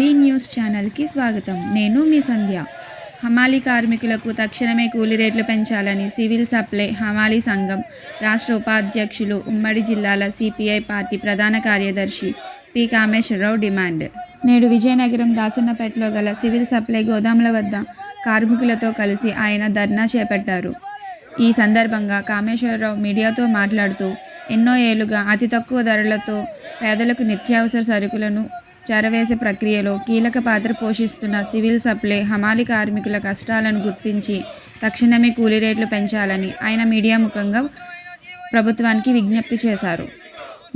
ఛానల్కి స్వాగతం. నేను మీ సంధ్య. హమాలీ కార్మికులకు తక్షణమే కూలీ రేట్లు పెంచాలని సివిల్ సప్లై హమాలీ సంఘం రాష్ట్ర ఉపాధ్యక్షులు ఉమ్మడి జిల్లాల సిపిఐ పార్టీ ప్రధాన కార్యదర్శి పి. కామేశ్వరరావు డిమాండ్. నేడు విజయనగరం దాసన్నపేటలో గల సివిల్ సప్లై గోదాముల వద్ద కార్మికులతో కలిసి ఆయన ధర్నా చేపట్టారు. ఈ సందర్భంగా కామేశ్వరరావు మీడియాతో మాట్లాడుతూ ఎన్నో ఏళ్ళుగా అతి తక్కువ ధరలతో పేదలకు నిత్యావసర సరుకులను చేరవేసే ప్రక్రియలో కీలక పాత్ర పోషిస్తున్న సివిల్ సప్లై హమాలి కార్మికుల కష్టాలను గుర్తించి తక్షణమే కూలీ రేట్లు పెంచాలని ఆయన మీడియా ముఖంగా ప్రభుత్వానికి విజ్ఞప్తి చేశారు.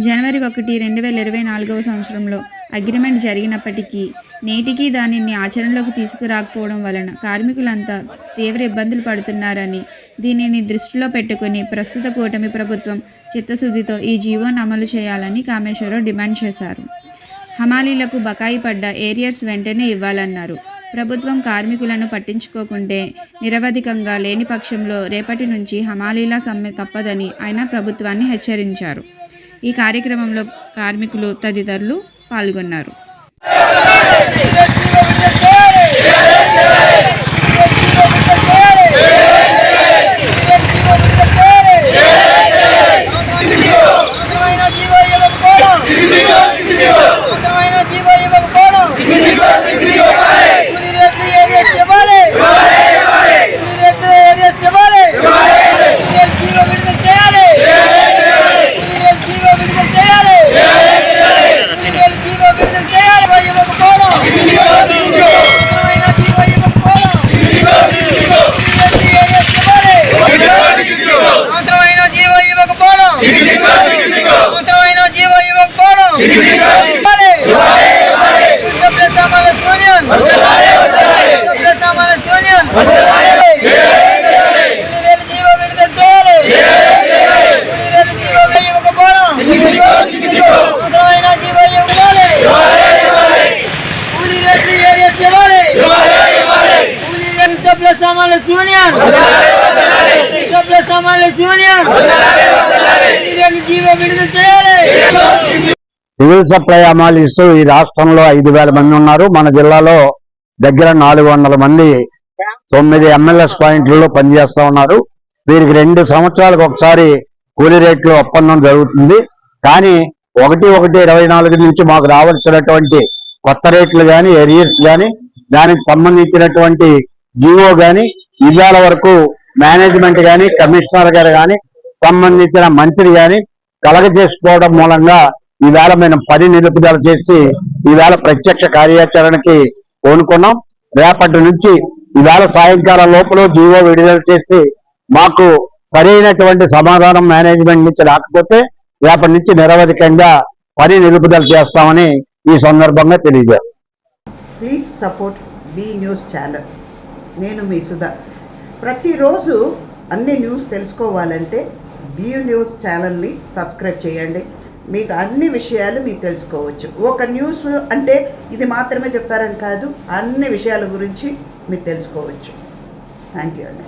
జనవరి ఒకటి రెండు వేల ఇరవై నాలుగవ సంవత్సరంలో అగ్రిమెంట్ జరిగినప్పటికీ నేటికీ దానిని ఆచరణలోకి తీసుకురాకపోవడం వలన కార్మికులంతా తీవ్ర ఇబ్బందులు పడుతున్నారని దీనిని దృష్టిలో పెట్టుకుని ప్రస్తుత కూటమి ప్రభుత్వం చిత్తశుద్ధితో ఈ జీవోను అమలు చేయాలని కామేశ్వరరావు డిమాండ్ చేశారు. హమాలీలకు బకాయి పడ్డ ఏరియర్స్ వెంటనే ఇవ్వాలన్నారు. ప్రభుత్వం కార్మికులను పట్టించుకోకుంటే నిరవధికంగా లేని పక్షంలో రేపటి నుంచి హమాలీల సమ్మె తప్పదని ఆయన ప్రభుత్వాన్ని హెచ్చరించారు. ఈ కార్యక్రమంలో కార్మికులు తదితరులు పాల్గొన్నారు ఉత్తమైన జీవో ఇవ్వకపోవడం ఉత్తమైన జీవో ఇవ్వకపోవడం కూలీ రేట్లు ఏరియాస్ ఇవ్వాలి కూలీ రేట్లు ఏరియాస్ ఇవ్వాలి కూలీ రేట్లు జీవో విడుదల చేయాలి కూలీ రేట్లు జీవో విడుదల చేయాలి కూలీ రేట్లు జీవో విడుదల చేయాలి జీవో ఇవ్వకపోవడం ఉత్తమైన జీవో ఇవ్వకపోవడం కూలీ రేట్లు ఏరియాస్ ఇవ్వాలి అవసరమైన జీవో ఇవ్వకపోవడం అవసరమైన జీవో ఇవ్వకపోవడం ఇవ్వాలి. సభ్య సమావేశ యూనియన్. సభ్య సమావేశ యూనియన్. కూలీరేలు జీవో విడుదల చేయాలి. కూలీరేలు జీవో ఇవ్వకపోవడం. అవసరమైన జీవో ఇవ్వాలి. కూలీరేలు ఏరియాస్ ఇవ్వాలి. కూలీరేలు సభ్య సమావేశ యూనియన్ సభ్య సమావేశ యూనియన్ కూలీరేలు జీవో విడుదల చేయాలి సివిల్ సప్లై అమాలీస్ ఈ రాష్ట్రంలో ఐదు వేల మంది ఉన్నారు. మన జిల్లాలో దగ్గర నాలుగు వందల మంది తొమ్మిది ఎంఎల్ఎస్ పాయింట్లలో పనిచేస్తూ ఉన్నారు. వీరికి రెండు సంవత్సరాలకు ఒకసారి కూలీ రేట్లు ఒప్పందం జరుగుతుంది. కానీ ఒకటి ఒకటి ఇరవై నాలుగు నుంచి మాకు రావాల్సినటువంటి కొత్త రేట్లు కానీ ఎరియర్స్ కానీ దానికి సంబంధించినటువంటి జియో కానీ ఇవాళ వరకు మేనేజ్మెంట్ కానీ కమిషనర్ గారు కానీ సంబంధించిన మంత్రి కలెక్ట్ చేసుకోవడం మూలంగా ఈవేళ మేము పని నిలుపుదల చేసి ఈవేళ ప్రత్యక్ష కార్యాచరణకి కోనుకున్నాం రేపటి నుంచి ఈవేళ సాయంకాలం లోపల జీవో విడుదల చేసి మాకు సరైనటువంటి సమాధానం మేనేజ్మెంట్ నుంచి రాకపోతే రేపటి నుంచి నిరవధికంగా పని నిలుపుదల చేస్తామని ఈ సందర్భంగా తెలియజేస్తాం. Please support B news channel నేను మీ సుధా. ప్రతిరోజు అన్ని న్యూస్ తెలుసుకోవాలంటే బీ న్యూస్ ఛానల్ని సబ్స్క్రైబ్ చేయండి. మీకు అన్ని విషయాలు మీకు తెలుసుకోవచ్చు. ఒక న్యూస్ అంటే ఇది మాత్రమే చెప్తారని కాదు అన్ని విషయాల గురించి మీరు తెలుసుకోవచ్చు. థ్యాంక్ యూ అండి.